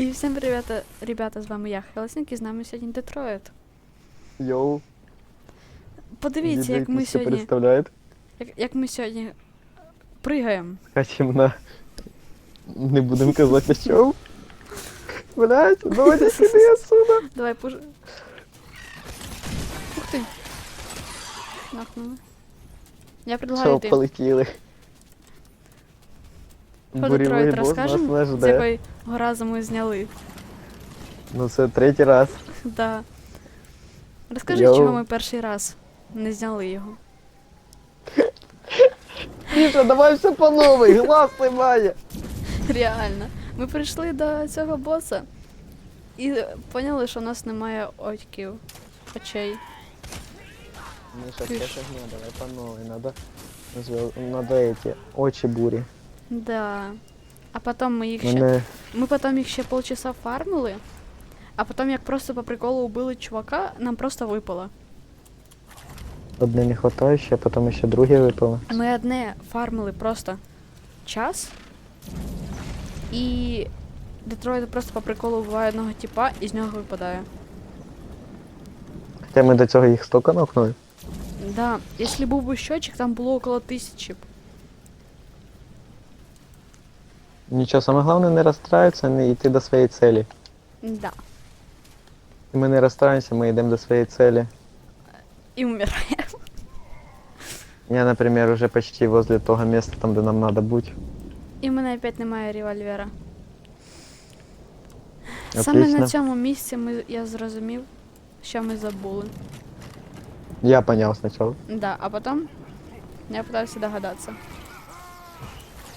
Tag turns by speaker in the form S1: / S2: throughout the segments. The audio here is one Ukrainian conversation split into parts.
S1: І всім привіт, ребята, з вами я, Хелсінг, і з нами сьогодні Детройт.
S2: Йоу,
S1: Подивіться, як ми сьогодні,
S2: представляет.
S1: як, як ми сьогодні пригаємо.
S2: Хотим на... Не будем казать о чем. Блять, давайте иди отсюда.
S1: Давай пуш... Ух ти. Нахнули. Я предлагаю
S2: Все, полетіли.
S1: По Детройт розкажемо, з якої разу ми зняли.
S2: Ну це третій раз.
S1: Да. Розкажи,
S2: Йоу.
S1: чого ми перший раз не зняли його.
S2: Міша, давай все по новой, глаз немає.
S1: Реально. Ми прийшли до цього боса і поняли, що у нас немає очків. Очей.
S2: Миша,
S1: Ти
S2: все
S1: ж.
S2: давай по новой. Надо, надо эти, очі бурі.
S1: Да. А потім ми їх ще.
S2: Мене...
S1: Ми потім їх ще полчаса фармили, а потім, як просто по приколу убили чувака, нам просто випало.
S2: Одне не хватає, ще потім ще друге випало.
S1: Ми одне фармили просто час. І Детройт просто по приколу вбиває одного типа і з нього випадає.
S2: Хоча ми до цього їх стока нокнули.
S1: Да, якщо був би щочик, там було около тисячі. Б.
S2: Нічого, саме головне не розстраюватися, не йти до своєї цілі.
S1: Да.
S2: І ми не розстраємося, ми йдемо до своєї цілі.
S1: І вмирає.
S2: Я, например, уже почти возле того места, там, де нам надо бути.
S1: І в мене опять немає револьвера. Саме
S2: Отлично.
S1: на цьому місці ми, я зрозумів, що ми забули.
S2: Я понял спочатку.
S1: Да, а потом я пытался догадаться.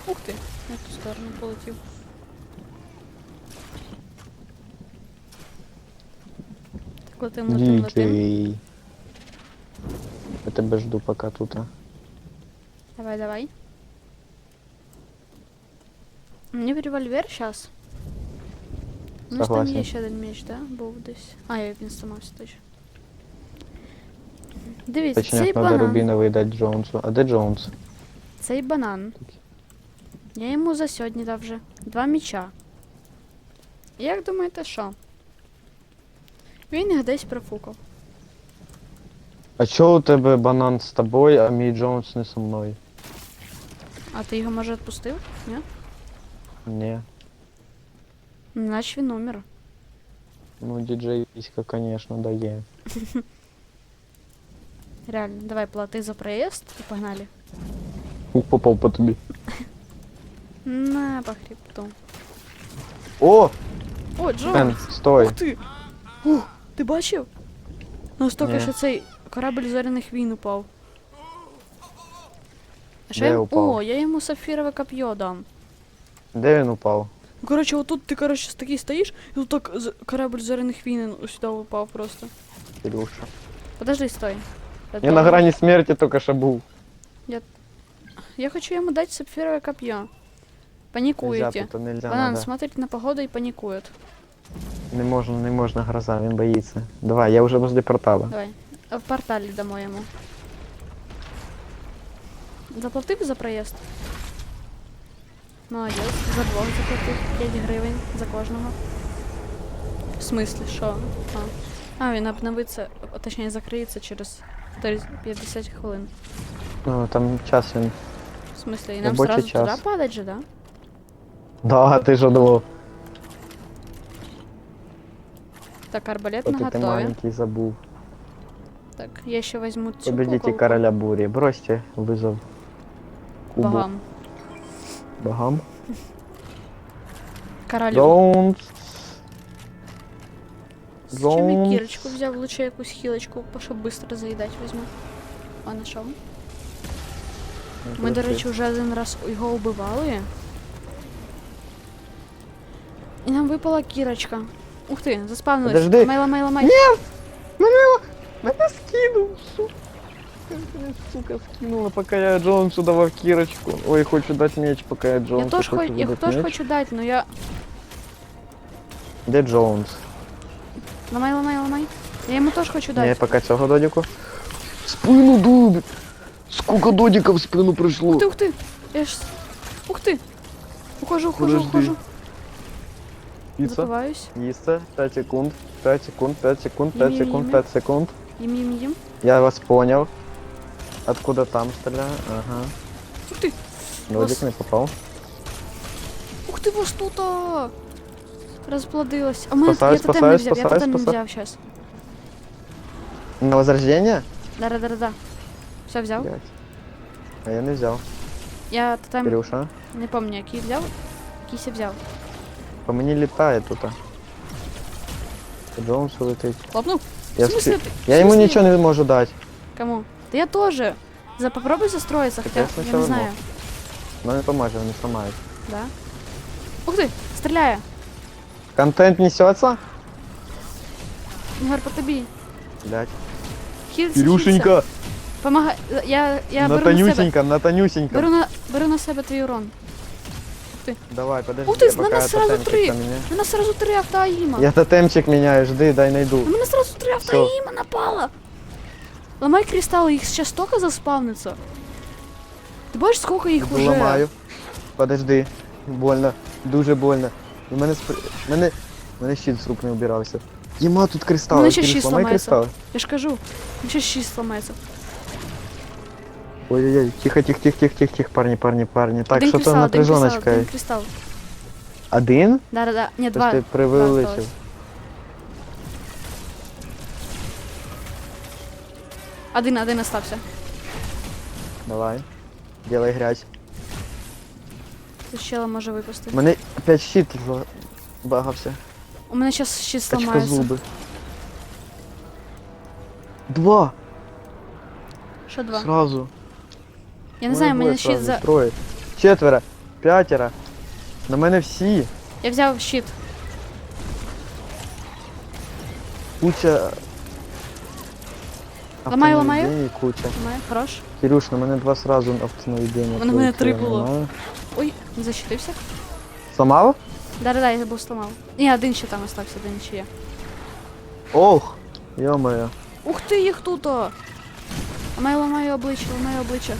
S1: Ух ты, на ту сторону полетів. Так летим, летим, летим.
S2: Дикий. Я тебе жду пока тут. а.
S1: Давай, давай. Мені револьвер сейчас. Ну, ж там
S2: Согласен.
S1: є ще один меч, да? Був десь. А, я він сломався точно. Дивіться, цей
S2: Точняк, надо
S1: банан.
S2: рубіновий дати Джонсу. А де Джонс?
S1: Цей банан. Я йому за сьогодні дав вже два міча. Як думаєте, що? Він їх десь профукав.
S2: А чого у тебе банан з тобою, а мій Джонс не со мною?
S1: А ти його може відпустив? Ні?
S2: Ні.
S1: Наче він умер.
S2: Ну, діджей Віська, конечно, дає.
S1: Реально, давай плати за проїзд і погнали.
S2: Ух, попав по тобі.
S1: На по хребту.
S2: О!
S1: О, Джон!
S2: стой!
S1: Ух ти! Ух, ти бачив? Настільки,
S2: Ні.
S1: що цей корабль зоряних війн упав. А що
S2: Де
S1: я...
S2: упав?
S1: О, я йому сапфірове коп'є дам.
S2: Де він упав?
S1: Ну, Короче, вот тут ты, короче, такий стоишь, и тут так з- корабль зоряних війн сюди упав просто.
S2: Ілюша.
S1: Подожди, стой.
S2: Я
S1: Это-
S2: на грані смерті тільки що був.
S1: Я хочу ему дать сапфировое копье.
S2: Нельзя,
S1: Банан
S2: надо.
S1: смотрит на погоду и паникует.
S2: Не можна, не можна, гроза, він боїться. Давай, я вже возле портала.
S1: Давай. В портале домой ему. Заплатив за проезд? Молодець. За двох заплатив 5 гривень за кожного. В смислі, що? А, а він обновиться, точніше закриється через 50 хвилин.
S2: Ну, там час він.
S1: В смысле, и нам
S2: Робочий
S1: сразу туда
S2: час.
S1: падать же, да?
S2: Да, ти ж думав,
S1: Так, арбалет
S2: поки ти
S1: наготове.
S2: маленький забув.
S1: Так, я еще возьму цю
S2: Победите
S1: куколку.
S2: короля бури. Бросьте вызов. Кубу.
S1: Богам.
S2: Богам.
S1: Королю.
S2: Джонс.
S1: З чим я
S2: Джонс.
S1: кірочку взяв, лучше якусь хілочку, щоб швидко заїдати візьму. А на що? Ми, до речі, вже один раз його убивали. І нам випала кірочка. Ух ти, заспавнилась.
S2: Подожди.
S1: Ламай, ламай, ламай.
S2: Мене, мене скинув, сука. Мене, сука, скинула, поки я Джонсу давав кірочку. Ой, хочу дати меч, поки я Джонсу
S1: Я теж,
S2: хочу
S1: хоч, я
S2: видати
S1: теж
S2: меч.
S1: хочу дати, но я...
S2: Де Джонс?
S1: Ламай, ламай, ламай. Я йому теж хочу
S2: Я
S1: дати.
S2: поки цього додіку. Спину дубить. Сколько додиков в спину прийшло.
S1: Ух ти, ух ти. Я ж... Ух ти. Ухожу, ухожу,
S2: Подожди.
S1: ухожу.
S2: Піца.
S1: Запиваюсь.
S2: Їсти. 5 секунд. 5 секунд, 5 секунд,
S1: Їм,
S2: 5
S1: їм,
S2: секунд,
S1: їм.
S2: 5 секунд.
S1: Їм, їм, їм.
S2: Я вас понял. Откуда там стреляю? Ага.
S1: Ух ти!
S2: Лодик
S1: Вас-
S2: не попал.
S1: Ух ти, вас тут а! розплодилось. А ми
S2: Спасаюсь,
S1: я тотем не
S2: спасаюсь,
S1: взяв, я
S2: спасаюсь,
S1: тотем не
S2: спасаюсь.
S1: взяв щас.
S2: На возрождение?
S1: Да-да-да-да. Все взяв.
S2: Блядь. А я не взял.
S1: Я тотем
S2: Кирюша.
S1: не пам'ятаю, який взяв. Якийсь я взяв.
S2: По мені літає тут. Джонс летить.
S1: Хлопнув?
S2: Я,
S1: В смысле
S2: спі-
S1: ти?
S2: я
S1: В
S2: йому
S1: смысле?
S2: нічого не можу дати.
S1: Кому? Да я тоже. За попробуй застроиться,
S2: Так
S1: хотя
S2: я
S1: я не
S2: сначала
S1: знаю.
S2: Ну не поможе, вони сломають.
S1: Да? Ух ты, стреляю.
S2: Контент несется?
S1: Ігор, по тобі.
S2: Блять.
S1: Хілься, хілься.
S2: Кирюшенька!
S1: Помагай. Я, я
S2: на
S1: беру на себе.
S2: тонюсеньком, на тонюсеньком.
S1: Беру на, беру на себе твій урон.
S2: Давай, подожди.
S1: Ух ти, на нас сразу три. У нас сразу три автоаїма.
S2: Я тотемчик меняю, жди, дай найду.
S1: На мене сразу три автоаїма напало. Ламай кристалли, їх ще столько заспавниться. Ти бачиш, сколько їх уже?
S2: Ламаю. Подожди. Больно. Дуже больно. У мене спр... мене... мене щит з рук не убирався. Єма тут кристали.
S1: мене ще шість
S2: ламай кристали.
S1: Я ж кажу, ще шість ламається.
S2: Ой-ой-ой, тихо, тихо, тихо, тихо, тихо, тихо, парни, парни, парни. Так,
S1: один
S2: що
S1: кристал,
S2: там
S1: один кристал,
S2: напряжоночка.
S1: один кристал.
S2: Один?
S1: Да-да-да, ні,
S2: Тож
S1: два.
S2: ти
S1: два
S2: привеличив.
S1: осталось. Один, один остався.
S2: Давай. Делай грязь.
S1: Тут щела може випустити.
S2: У мене опять щит багався.
S1: У мене зараз щит зламається.
S2: зуби. Два!
S1: Що два?
S2: Сразу.
S1: Я не знаю, мене щит за...
S2: Троє. Четверо. П'ятеро. На мене всі.
S1: Я взяв щит.
S2: Куча.
S1: Ламаю, ламаю.
S2: Куча.
S1: Має, хорош.
S2: Кирюш, на мене два сразу автонаведення.
S1: У мене три було. Ой, не защитився.
S2: Зламав?
S1: Да-да-да, я був сломав. Ні, один ще там остався, один ще є.
S2: Ох! Йо-моє.
S1: Ух ти, їх тут! Ламаю, ламаю обличчя, ламаю обличчя.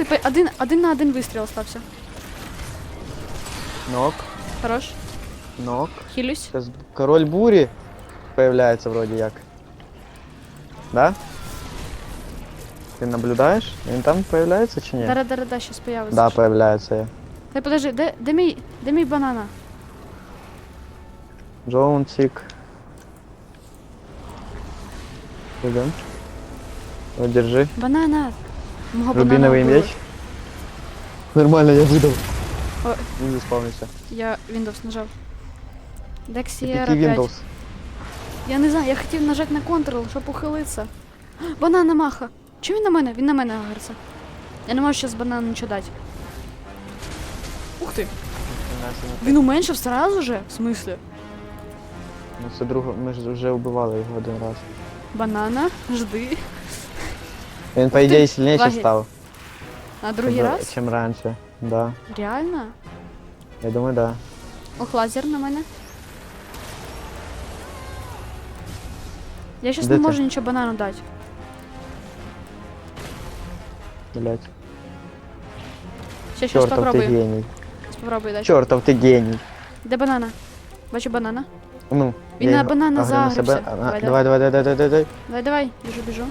S1: Ух ти, пе- один, один на один вистріл остався.
S2: Нок.
S1: Хорош.
S2: Нок.
S1: Хилюсь.
S2: Сейчас король бури появляется вроде як. Да? Ты наблюдаешь? Он там появляется чи ні?
S1: Да-да-да, щас появиться.
S2: Да, появляется я.
S1: Та подожди, де, де мій, де мій банана?
S2: Джоунсик. Идем. Вот, держи.
S1: Банана! Мого
S2: Рубиновый
S1: банана
S2: меч. Нормально, я выдал.
S1: Ой.
S2: Не заспавнился.
S1: Я Windows нажав. Дексієра
S2: Какие
S1: 5.
S2: Windows?
S1: Я не знаю, я хотів нажати на Ctrl, щоб ухилитися. Банана маха. Чому він на мене? Він на мене агриться. Я не можу зараз банану нічого дати. Ух ти! Він уменшив сразу же? В смислі?
S2: Ну це друга, ми ж вже вбивали його один раз.
S1: Банана, жди.
S2: Він, по
S1: ти,
S2: ідеї, сильніше
S1: лаги.
S2: став.
S1: На другий
S2: чим-
S1: раз?
S2: Чим раніше. Да.
S1: Реально?
S2: Я думаю, да.
S1: Ох, лазер на мене. Я зараз
S2: Де
S1: не
S2: ти?
S1: можу нічого банану дати.
S2: Блять.
S1: Ще щас
S2: Чортов ти
S1: попробую.
S2: геній.
S1: Щас попробую дати.
S2: Чортов ти геній.
S1: Де банана? Бачу банана.
S2: Ну,
S1: Він
S2: я
S1: на
S2: його
S1: банана
S2: агрю на себе.
S1: загрився.
S2: А,
S1: Давай,
S2: Давай, давай, давай, давай, давай, давай.
S1: Давай, давай, біжу, біжу.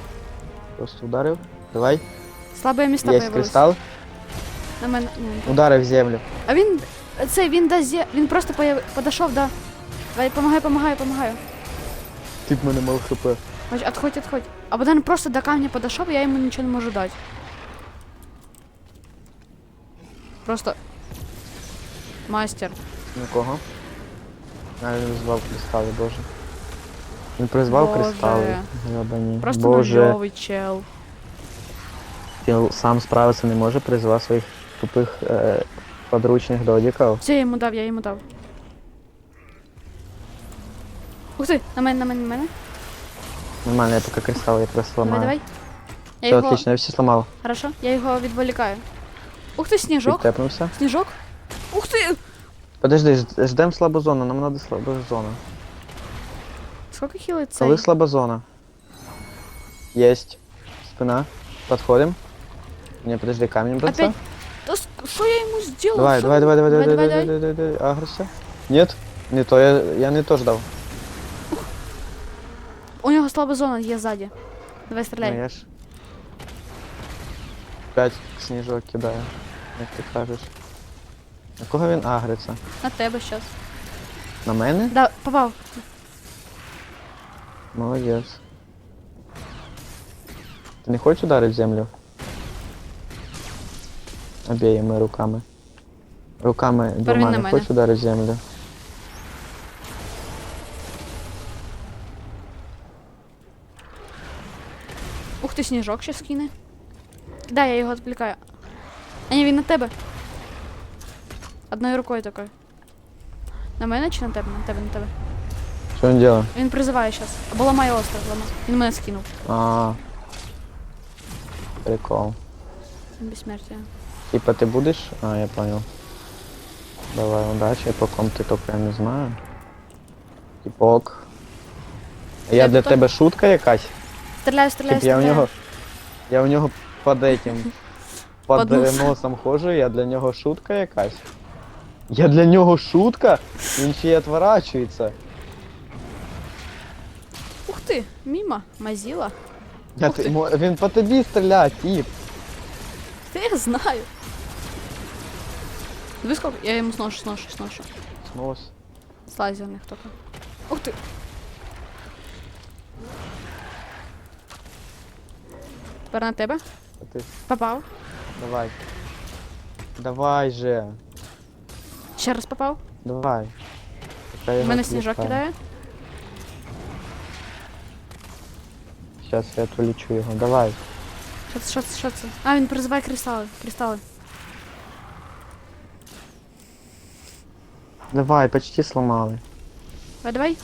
S2: Просто ударив. Давай.
S1: Слабе місто
S2: Є кристал.
S1: На мене.
S2: Ударив в землю.
S1: А він. Це він дасть. зе- Він просто появ... подошов, да. Давай, помагай, помагай, помагаю.
S2: Тип мене мав хп.
S1: Бач, отходь, отходь. А потім просто до камня подошов, я йому нічого не можу дати. Просто. Мастер.
S2: На кого? А, він призвав кристали, боже. Він призвав
S1: Боже.
S2: кристали. Грабані.
S1: Просто
S2: боже.
S1: нульовий чел.
S2: Він сам справитися не може, призвав своїх тупих е, подручних додіків.
S1: Все, я йому дав, я йому дав. Ух ти, на мене, на мене, на мене.
S2: Нормально, я поки кристали, я просто
S1: Давай,
S2: ламаю.
S1: давай. Я
S2: Все,
S1: його.
S2: отлично, я все сломав.
S1: Хорошо, я його відволікаю. Ух ти, сніжок.
S2: Підтепнувся.
S1: Сніжок. Ух ти!
S2: Подожди, ж- ждем слабу зону, нам надо слаба зона.
S1: Скільки хілить цей?
S2: Коли слаба зона? Есть. Спина. Подходим. Не, подожди, камень браться.
S1: Опять? С- Що я йому зробила?
S2: Давай, давай,
S1: ви-
S2: давай, давай, давай,
S1: давай,
S2: давай, давай, давай, давай, агрися. Нет? Не то, я, я не то ждав.
S1: У нього слаба зона є ззаді. Давай стріляй.
S2: Ну, я ж. П'ять сніжок кидаю, як ти кажеш. На кого він агриться?
S1: На тебе щас.
S2: На мене?
S1: Да, попав.
S2: Молодець. Ти не хочеш ударити в землю? Обеими руками. Руками двома не хочеш ударити в землю?
S1: Ух ти, сніжок ще скине. Да, я його відвлікаю. А ні, він на тебе. Одною рукою такою. На мене чи на тебе? На тебе, на тебе.
S2: Що він робить?
S1: Він призиває щас. Або ламає остров, ламає. Він мене скинув.
S2: А. Прикол.
S1: Він безсмертя.
S2: Типа ты будешь? А, я понял. Давай, удачи, по ком ты только я не знаю. Типок. А Я
S1: Я
S2: для
S1: тут-
S2: тебе шутка якась?
S1: Стріляю, стріляю,
S2: Тип, я у
S1: стріляю.
S2: нього. Я у нього під этим.
S1: Под
S2: Під
S1: носом.
S2: носом ходжу, я для нього шутка якась. Я для нього шутка? Він ще й відворачується.
S1: Ух ти, міма, мазіла.
S2: Я
S1: Ух
S2: ти-
S1: ти.
S2: мо- він по тобі стріляє, тип.
S1: Та я знаю. Диви сколько? Я йому сношу, сношу, сношу.
S2: Снос.
S1: З лазерних тільки. Ух ти. Тепер на тебе.
S2: А ти
S1: Попав.
S2: давай. Давай же.
S1: Ще раз попав.
S2: Давай.
S1: У мене сніжок кидає.
S2: Сейчас я отвлечу його. Давай.
S1: Що це, що це, що це? А, він призиває кристали. Кристали.
S2: Давай, почти сломали.
S1: Давай, давай.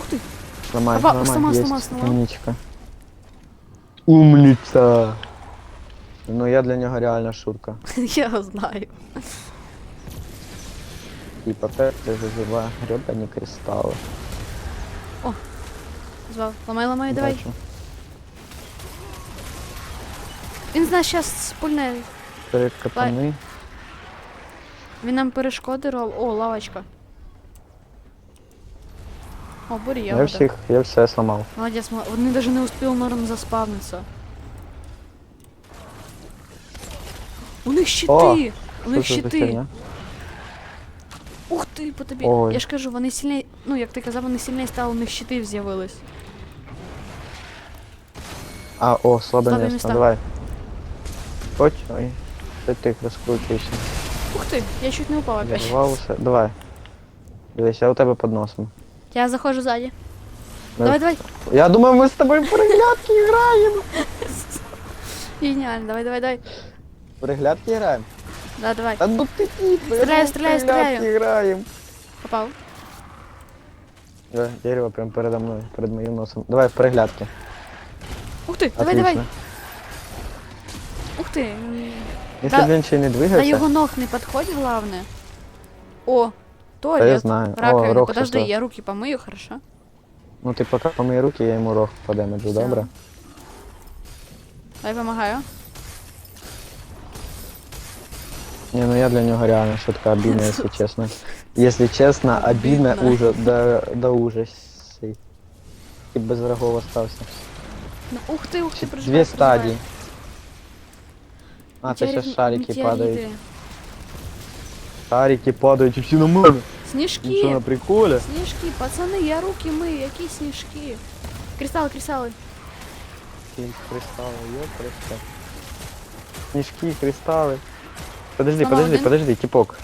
S1: Ух ти.
S2: Сломай,
S1: Опа,
S2: сломай.
S1: сломал,
S2: Есть.
S1: сломал, сломал.
S2: Умничка. Умница. Ну я для нього реальна шутка.
S1: Я знаю.
S2: Типа те, ти зазива гребані кристали.
S1: Звав. Ламай, ламай, давай.
S2: Бачу.
S1: Він з нас зараз пульне.
S2: Капани.
S1: Він нам перешкоди рол. О, лавочка. О, бурі
S2: Я всіх, я все сломав.
S1: Молодець, мол- вони навіть не успіли норм заспавнитися. У них щити!
S2: О,
S1: У
S2: Що
S1: них
S2: це за
S1: щити!
S2: херня?
S1: Ух ти, по тобі.
S2: Ой.
S1: Я ж кажу, вони сильні. Ну, як ти казав, вони сильні стали, у них щити з'явились.
S2: А, о, слабе
S1: Слабі
S2: місце.
S1: міста.
S2: Давай. Хоч, ой. Ти ти розкручуєшся.
S1: Ух ти, я чуть не упала опять.
S2: Зарвав. Давай. Дивись, я у тебе під носом.
S1: Я заходжу ззаді.
S2: Ну,
S1: Давай, давай.
S2: Я думаю, ми з тобою в переглядки граємо.
S1: Геніально, давай, давай, давай.
S2: В Переглядки граємо?
S1: Да, давай.
S2: Та ну ти тіп,
S1: Стріляю, стріляю, стріляю.
S2: граємо.
S1: Попав.
S2: Да, дерево прям передо мною, перед моїм носом. Давай в переглядки.
S1: Ух ти, давай, давай. Ух ти. м,
S2: Якщо
S1: Та-
S2: б він ще не
S1: До
S2: двигався,
S1: його ног не підходь, главное. О,
S2: та я знаю. О,
S1: Раковина.
S2: рог
S1: Подожди, я руки помию, хорошо?
S2: Ну ти поки помий руки, я йому рог подемеджу,
S1: Всё.
S2: добре?
S1: Дай помогаю.
S2: Не, ну я для нього реально шутка обидна, если честно. Если честно, обидно
S1: Обидно.
S2: ужас, до, до ужасі. І без врагов остався.
S1: Ух ты, ух ты,
S2: прыжок. Две
S1: стадии.
S2: А,
S1: ты
S2: сейчас шарики падают. Шарики падают, и все на мыло.
S1: Снежки.
S2: Ничего на приколе?
S1: Снежки, пацаны, я руки мою, какие снежки. Кристаллы, кристаллы.
S2: Кристаллы, ёпрста. Снежки, кристаллы. Подожди,
S1: Сломал
S2: подожди,
S1: один.
S2: подожди, типок.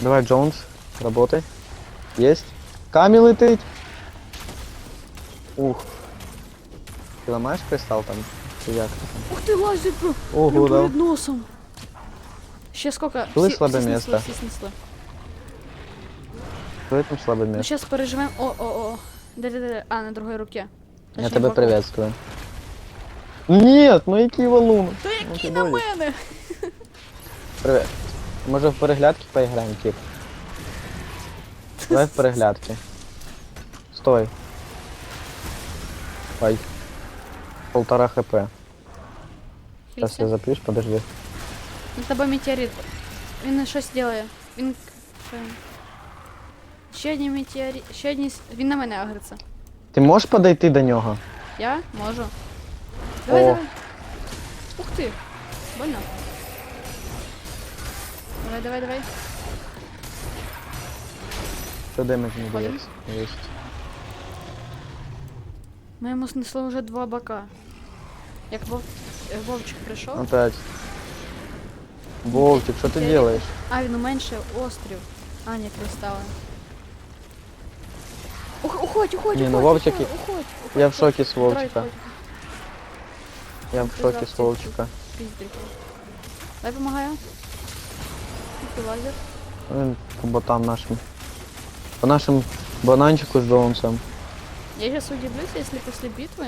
S2: Давай, Джонс, работай. Есть. Камилы ты. Ух, Ты ломаешь кристалл там? Чи як?
S1: Ух ты, лазит, бро.
S2: Ого,
S1: Прям
S2: да.
S1: перед носом. Ще сколько?
S2: Коли
S1: Всі-
S2: слабе
S1: всі снесли,
S2: місто?
S1: всі снесли.
S2: В этом слабое
S1: Ну,
S2: место.
S1: сейчас переживем. О, о, о. Да-да-да. А, на другой руке.
S2: Я
S1: Точнее,
S2: тебе
S1: боку.
S2: приветствую. Нет, ну який валун.
S1: Та
S2: Ну,
S1: які
S2: ти
S1: на
S2: дойдеш.
S1: мене?
S2: Привет. Може в переглядки поіграємо, тип? Давай в переглядки. Стой. Ой. Полтора хп. Сейчас я запьюсь, подожди.
S1: На тебе метеорит. Він щось ділає. Він. Він? Ще одні метеорит. Ще одні. Він на мене агриться.
S2: Ти можеш подойти до нього?
S1: Я можу. Давай,
S2: О.
S1: давай. Ух ти. Больно. Давай, давай, давай.
S2: Що демедж не дається? Єсть.
S1: Ми йому снесли вже два бока. Як вов... е, Вовчик прийшов.
S2: Опять. Вовчик, що ти
S1: Я-
S2: делаешь?
S1: А, він уменшив острів. А, ні, кристали. Ух, уходь, уходь,
S2: Ні, ну,
S1: уходь,
S2: Вовчик
S1: уходь, уходь, уходь,
S2: Я в шокі з Вовчика.
S1: уходь.
S2: Я в шокі з Вовчика.
S1: Пизделька. Дай помогаю. Ти лазер.
S2: Він по ботам нашим. По нашим бананчику з Джонсом.
S1: Я сейчас удивлюсь, если после битвы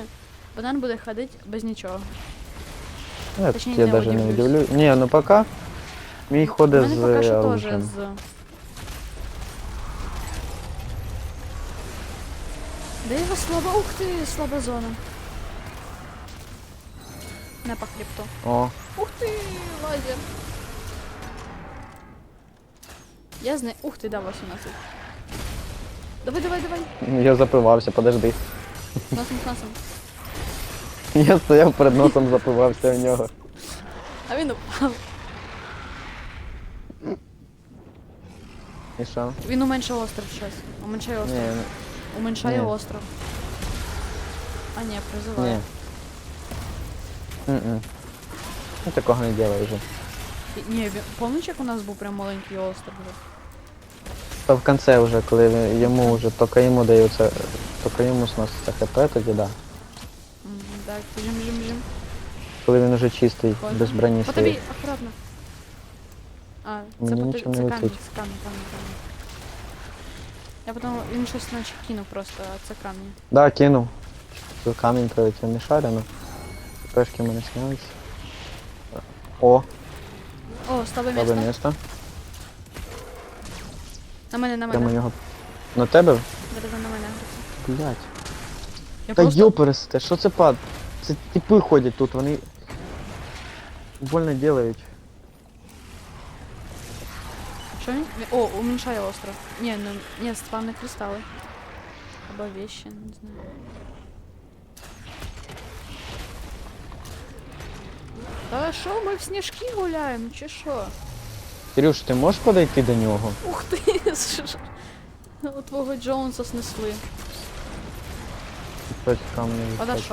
S1: банан буде ходить без нічого.
S2: Я,
S1: Точніше,
S2: я
S1: не
S2: даже не
S1: удивлюсь.
S2: удивлю. Ні, ну пока мій
S1: У
S2: ходить
S1: мене
S2: з
S1: поки що теж
S2: оружием.
S1: з. Де його слаба? Ух ти, слаба зона. Не по хребту.
S2: О,
S1: Ух ти, лазер. Я знаю. Ух ти, да, 18. Давай, давай, давай.
S2: я запивався, подожди.
S1: Носом, носом.
S2: Я стояв перед носом, запивався в нього.
S1: А він упав.
S2: І що?
S1: Він уменшив остров щас. Уменшає остров.
S2: Ні,
S1: Уменьшає
S2: Ні.
S1: остров. А ні, призиває.
S2: ні. М-м. Ну такого не делай вже.
S1: І- Ні, він- помниш, як у нас був прям маленький остров вже?
S2: Та в кінці вже, коли йому вже тільки йому даються, тільки йому сноситься хп, тоді да.
S1: Так, біжим, біжим, біжим.
S2: Коли він уже чистий,
S1: Ходимо.
S2: без броні
S1: По тобі,
S2: стоїть.
S1: акуратно. А, це,
S2: Мені
S1: по тобі-
S2: нічого
S1: це
S2: не
S1: камінь, це камінь, камінь, камінь. Я потім, він щось наче кинув просто, а це камінь.
S2: Да, кинув. Тут камінь прилетів, не шарю, ну. Пешки мене снялись. О,
S1: О, слабе
S2: слабе
S1: місце.
S2: місто.
S1: На мене, на
S2: Прямо
S1: мене.
S2: нього. На тебе?
S1: Зараз на мене.
S2: Блять.
S1: Я
S2: Та
S1: просто...
S2: йопересте, що це пад? Це типи ходять тут, вони. Больно делають.
S1: Він? О, уменьшає остров. Ні, ну, ні, спавни кристали. Або вещи, не знаю. Та що, ми в сніжки гуляємо, чи що?
S2: Кирюш, ти можеш подойти до нього?
S1: Ух ти! У твого Джонса снесли.
S2: Хтось камні висить.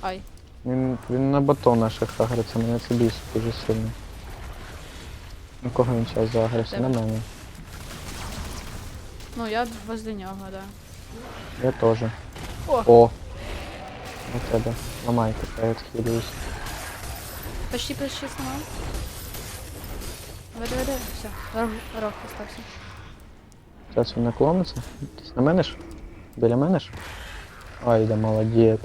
S1: Ай.
S2: Він, він на батон наших агриться, мене це бісить дуже сильно. На кого він зараз загрився? На
S1: Тебе.
S2: мене.
S1: Ну, я возле нього, да.
S2: Я теж.
S1: О,
S2: О! На тебе. Ламайте, я відхилююсь.
S1: почти почти. Давай, давай, давай. Все, рог, рог остався.
S2: Зараз він наклониться. Десь на мене ж? Біля мене ж? Ай да молодець.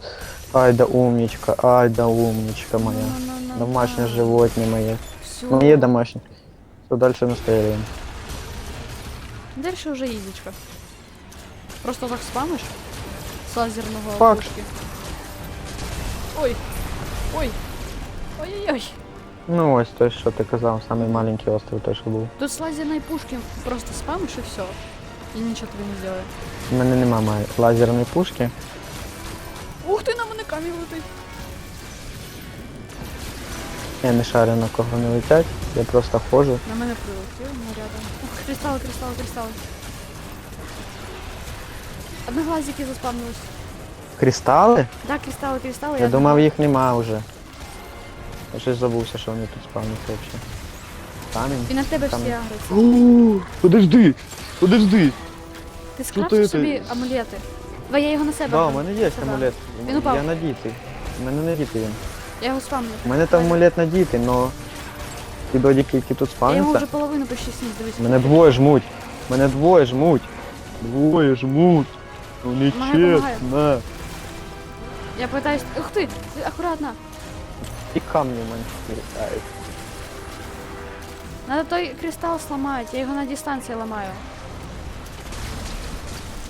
S2: Ай да умничка, ай да умничка моя.
S1: Ну-ну-ну-ну.
S2: Домашнє животне моє.
S1: Всё.
S2: Моє домашнє. Все, далі настроюємо.
S1: Дальше уже ізічка. Просто так спамиш з лазерного
S2: Фак.
S1: пушки. Ой. Ой. Ой-ой-ой.
S2: Ну ось той, що ти казав, самий маленький остров той, що був.
S1: Тут с лазерной пушки просто спамишь и все. И ничего тебе не сделает.
S2: У мене нема має лазерної пушки.
S1: Ух ты, на мене камінь летить.
S2: Я не шарю на кого не летять, я просто ходжу.
S1: На мене прилетів, ну рядом. Ух, кристали, кристали, кристали. Одноглазики заспавнились.
S2: Кристали?
S1: Да, кристали, кристали.
S2: Я думав їх нема вже. Я щось забувся, що вони тут спавняться взагалі. Камінь.
S1: І на тебе всі
S2: Камінь.
S1: агриться.
S2: Ууу, Подожди! Подожди!
S1: Ти
S2: ти
S1: собі амулети. Давай я його на себе.
S2: Да, у мене є
S1: Сюди.
S2: амулет.
S1: Він упав.
S2: Я надітий. У мене надітий він.
S1: Я його спамлю.
S2: У мене там
S1: Давай.
S2: амулет надітий, но ті додіки, які тут
S1: Я його
S2: спавняться.
S1: вже половину почти сніс, дивись.
S2: Мене двоє жмуть. Мене двоє жмуть. Двоє жмуть. Ну
S1: Помагай, помагай.
S2: нечесно.
S1: Я пытаюсь... Ух ты, ты аккуратно.
S2: І камні в мене літають.
S1: Надо той кристалл сломать. Я його на дистанції ламаю.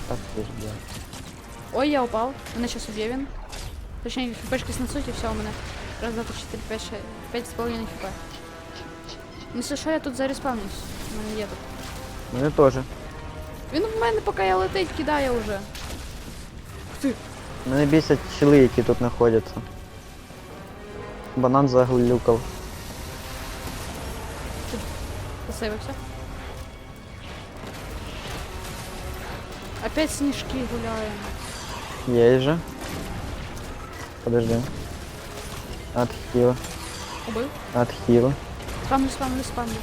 S2: Так ти ж, бля.
S1: Ой, я упав. Мене зараз уб'є він. Точніше, хпшки снесуть і все у мене. Раз, два, три, чотири, п'ять, шесть. П'ять з половиною хп. Ну, що, я тут зареспавнюсь. У мене є тут.
S2: Мене теж.
S1: Він в мене, поки я летить, кидає вже.
S2: Мене бісять щели, які тут знаходяться. Банан заглюкав.
S1: Посейвився. Опять сніжки гуляємо.
S2: Є же. Подожди. Отхил.
S1: Убив.
S2: Отхил.
S1: Спамлю, спамлю, спамлю.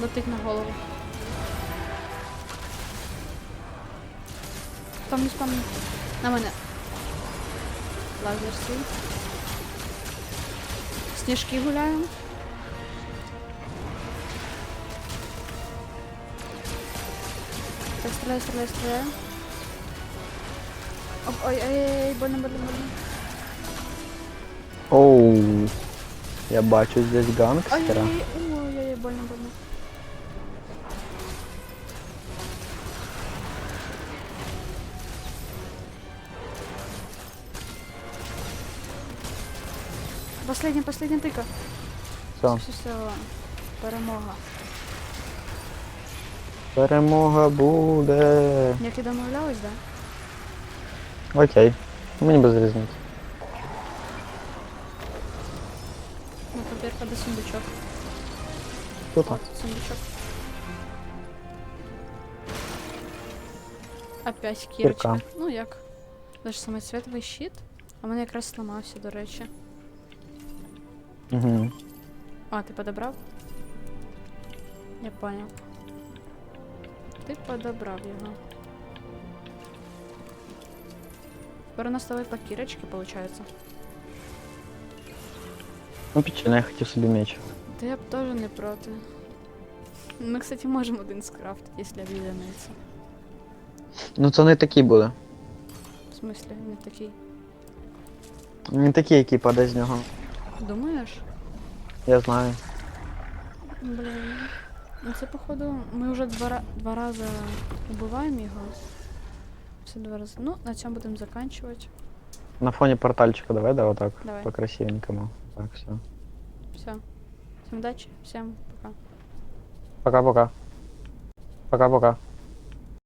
S1: Летить на голову. Спамлю, спамлю. На мене. Лазер свій. Сніжки гуляємо. Стріляй, стріляй. Оп, ой, ой, ой, больно, больно, больно.
S2: Оу. Я бачу здесь гангстера.
S1: Ой-ой-ой, больно, больно. Последня, последня тика.
S2: Все.
S1: Все, все, перемога.
S2: Перемога буде.
S1: Як і домовлялись, да?
S2: Окей. Мені без різниці.
S1: Ну, папірка до сундучок.
S2: Тут.
S1: Сундучок. Опять кірочка.
S2: Кірка.
S1: Ну як? Даже самоцветовий щит. А в мене якраз сламався, до речі.
S2: Угу.
S1: А, ти подобрав? Я понял. Ти подобрав його. Тепер у нас по кірочці, виходить.
S2: Ну печально, я хотів собі меч.
S1: Та я б теж не проти. Ми, кстати, можемо один скрафтити, якщо об'єднається.
S2: Ну це не такий буде.
S1: В смислі, не такий.
S2: Не такий, який паде з нього.
S1: Думаєш?
S2: Я знаю.
S1: Блін. Ну це походу. Ми вже два, два рази убиваємо його. Все два рази. Ну, на цьому будемо заканчувати.
S2: На фоні портальчика давай, да, отак.
S1: Давай.
S2: По красивенькому. Так, все.
S1: Все. Всім удачі, всім пока.
S2: Пока-пока. Пока-пока.